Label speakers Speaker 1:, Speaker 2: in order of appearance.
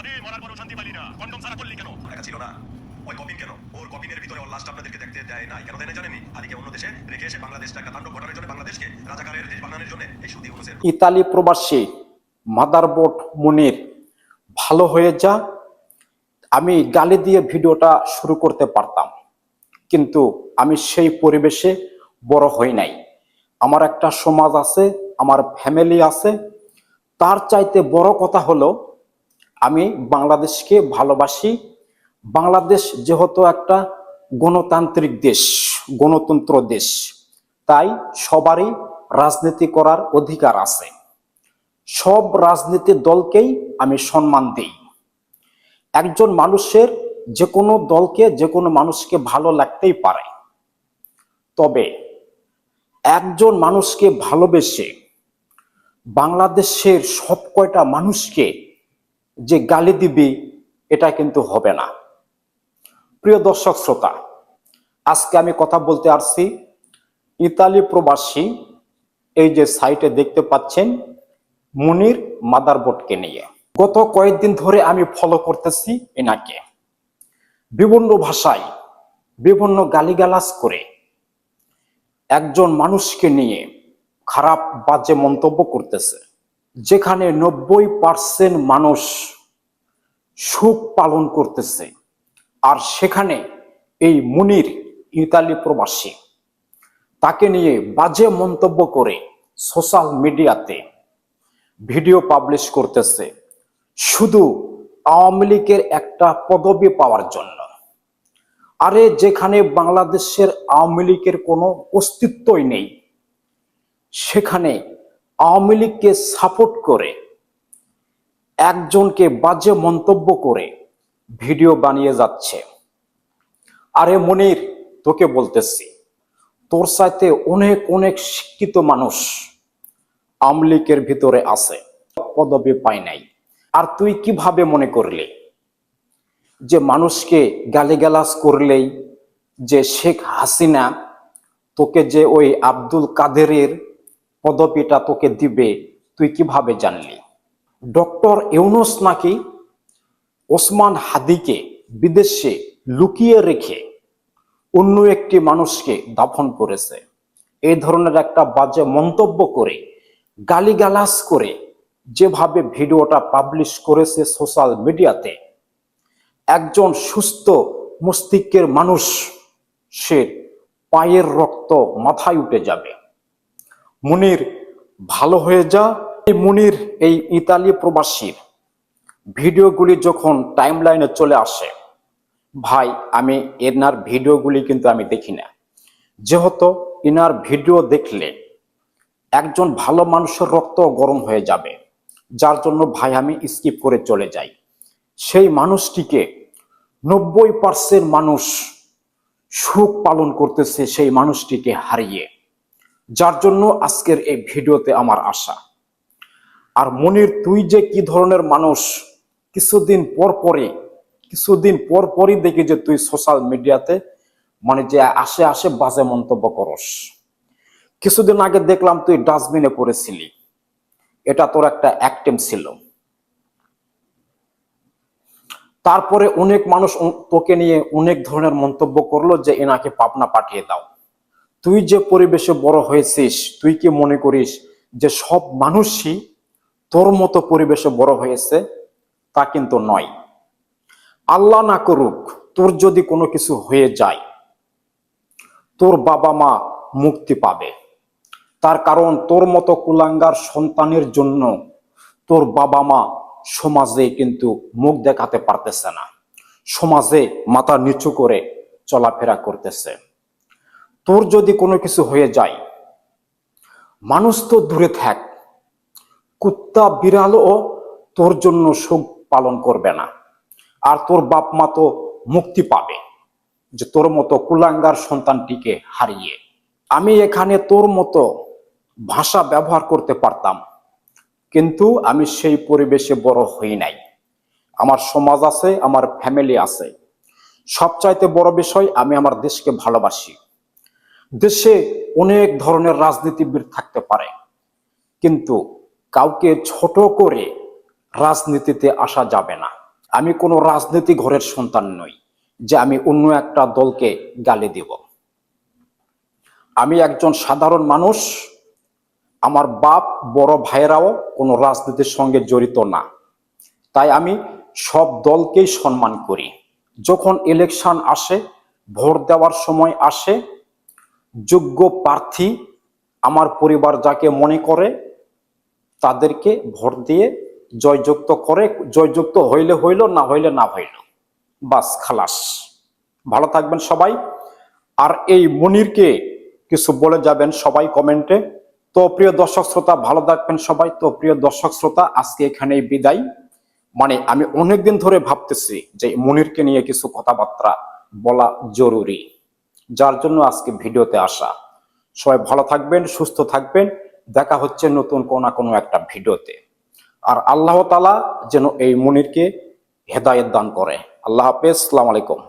Speaker 1: আরে মরার পরও শান্তি পালি না। কন্ডম ছাড়া করলি কেন?
Speaker 2: দেখা ছিল না। ওই কপিন কেন? ওর কপিনের ভিতরে ওর লাস্ট আপনাদেরকে দেখতে দেয় নাই। কেন দেয় জানেনি আদিকে অন্য দেশে রেখে এসে বাংলাদেশটা একটা তাণ্ডব ঘটানোর জন্য বাংলাদেশকে রাজাকারের দেশ বানানোর জন্য এই সুদী অনুসের।
Speaker 3: ইতালি প্রবাসী মাদারবোর্ড মুনির ভালো হয়ে যা আমি গালি দিয়ে ভিডিওটা শুরু করতে পারতাম। কিন্তু আমি সেই পরিবেশে বড় হই নাই। আমার একটা সমাজ আছে আমার ফ্যামিলি আছে। তার চাইতে বড় কথা হলো আমি বাংলাদেশকে ভালোবাসি। বাংলাদেশ যেহেতু একটা গণতান্ত্রিক দেশ, গণতন্ত্র দেশ, তাই সবারই রাজনীতি করার অধিকার আছে। সব রাজনীতি দলকেই আমি সম্মান দিই। একজন মানুষের যে কোনো দলকে যে কোনো মানুষকে ভালো লাগতেই পারে। তবে একজন মানুষকে ভালোবেসে বাংলাদেশের সব কয়টা মানুষকে যে গালি দিবি, এটা কিন্তু হবে না। প্রিয় দর্শক শ্রোতা, আজকে আমি কথা বলতে আসছি ইতালি প্রবাসী, এই যে সাইটে দেখতে পাচ্ছেন মুনির মাদারবোর্ডকে নিয়ে। গত কয়েকদিন ধরে আমি ফলো করতেছি এনাকে। বিভিন্ন ভাষায় বিভিন্ন গালিগালাজ করে একজন মানুষকে নিয়ে খারাপ বাজে মন্তব্য করতেছে। যেখানে নব্বই পার্সেন্ট মানুষ সুখ পালন করতেছে। আর সেখানে এই মুনির ইতালি প্রবাসী, তাকে নিয়ে বাজে মন্তব্য করে সোশ্যাল মিডিয়াতে ভিডিও পাবলিশ করতেছে, শুধু আওয়ামী লীগের একটা পদবি পাওয়ার জন্য। আরে যেখানে বাংলাদেশের আওয়ামী লীগের কোনো অস্তিত্বই নেই, সেখানে আওয়ামী লীগকে সাপোর্ট করে, একজনকে বাজে মন্তব্য করে ভিডিও বানিয়ে যাচ্ছে। আরে মনির, তোকে বলতেছি, তোর সাথে অনেক অনেক শিক্ষিত মানুষ আওয়ামী লীগের ভিতরে আছে, পদবি পায় নাই। আর তুই কীভাবে মনে করলি যে মানুষকে গালিগালাজ করলেই যে শেখ হাসিনা তোকে যে ওই আব্দুল কাদেরের পদবিটা তোকে দিবে, তুই কীভাবে জানলি? ডক্টর ইউনুস নাকি ওসমান হাদিকে বিদেশে লুকিয়ে রেখে অন্য একটি মানুষকে দাফন করেছে। এই ধরনের একটা বাজে মন্তব্য করে, গালিগালাজ করে যেভাবে ভিডিওটা পাবলিশ করেছে সোশ্যাল মিডিয়াতে, একজন সুস্থ মস্তিষ্কের মানুষ সে পায়ের রক্ত মাথায় উঠে যাবে। মুনির, ভালো হয়ে যা। এই মুনির, এই ইতালি প্রবাসীর। ভিডিওগুলি যখন টাইমলাইনে চলে আসে, ভাই, আমি এনার ভিডিওগুলি কিন্তু আমি দেখি না। যেহেতু এনার ভিডিও দেখলে একজন ভালো মানুষের রক্ত গরম হয়ে যাবে, যার জন্য ভাই, আমি স্কিপ করে চলে যাই। সেই মানুষটিকে নব্বই পার্সেন্ট মানুষ সুখ পালন করতেছে, সেই মানুষটিকে হারিয়ে। যার জন্য আজকের এই ভিডিওতে আমার আশা। আর মনির, তুই যে কি ধরনের মানুষ, কিছুদিন পর পরে কিছুদিন পর পরই দেখি যে তুই সোশ্যাল মিডিয়াতে মানে যে আসে আসে বাজে মন্তব্য করস। কিছুদিন আগে দেখলাম তুই ডাস্টবিনে পড়েছিলি। এটা তোর একটা অ্যাক্টেম ছিল। তারপরে অনেক মানুষ তোকে নিয়ে অনেক ধরনের মন্তব্য করল যে এনাকে পাবনা পাঠিয়ে দাও। তুই যে পরিবেশে বড় হয়েছিস, তুই কি মনে করিস যে সব মানুষই তোর মতো পরিবেশে বড় হয়েছে? তা কিন্তু নয়। আল্লাহ না করুক তোর যদি কোনো কিছু হয়ে যায়, তোর বাবা মা মুক্তি পাবে। তার কারণ তোর মতো কুলাঙ্গার সন্তানের জন্য তোর বাবা মা সমাজে কিন্তু মুখ দেখাতে পারতেছে না। সমাজে মাথা নিচু করে চলাফেরা করতেছে। তোর যদি কোনো কিছু হয়ে যায়, মানুষ তো দূরে থাক, কুত্তা বিড়ালও তোর জন্য শোক পালন করবে না। আর তোর বাপ মা তো মুক্তি পাবে যে তোর মতো কুলাঙ্গার সন্তানটিকে হারিয়ে। আমি এখানে তোর মতো ভাষা ব্যবহার করতে পারতাম, কিন্তু আমি সেই পরিবেশে বড় হই নাই। আমার সমাজ আছে, আমার ফ্যামিলি আছে। সবচাইতে বড় বিষয়, আমি আমার দেশকে ভালোবাসি। দেশে অনেক ধরনের রাজনীতিবিদ থাকতে পারে। কিন্তু কাউকে ছোট করে রাজনীতিতে আসা যাবে না। আমি কোনো রাজনীতি ঘরের সন্তান নই, যে আমি অন্য একটা দলকে গালি দেব। আমি একজন সাধারণ মানুষ, আমার বাপ, বড় ভাইয়েরাও কোনো রাজনীতির সঙ্গে জড়িত না। তাই আমি সব দলকেই সম্মান করি। যখন ইলেকশন আসে, ভোট দেওয়ার সময় আসে যোগ্য প্রার্থী আমার পরিবার যাকে মনে করে তাদেরকে ভোট দিয়ে জয়যুক্ত করে, জয়যুক্ত হইলে হইল, না হইলে না হইল। বাস, খালাস। ভালো থাকবেন সবাই। আর এই মনিরকে কিছু বলে যাবেন সবাই কমেন্টে। তো প্রিয় দর্শক শ্রোতা, ভালো থাকবেন সবাই। তো প্রিয় দর্শক শ্রোতা, আজকে এখানেই বিদায়। মানে আমি অনেকদিন ধরে ভাবতেছি যে মনিরকে নিয়ে কিছু কথাবার্তা বলা জরুরি। যার জন্য আজকে ভিডিওতে আসা। সবাই ভালো থাকবেন, সুস্থ থাকবেন। দেখা হচ্ছে নতুন কোনো না কোনো একটা ভিডিওতে। আর আল্লাহ তালা যেন এই মনিরকে হেদায়ত দান করে। আল্লাহ হাফেজ, সালাম আলাইকুম।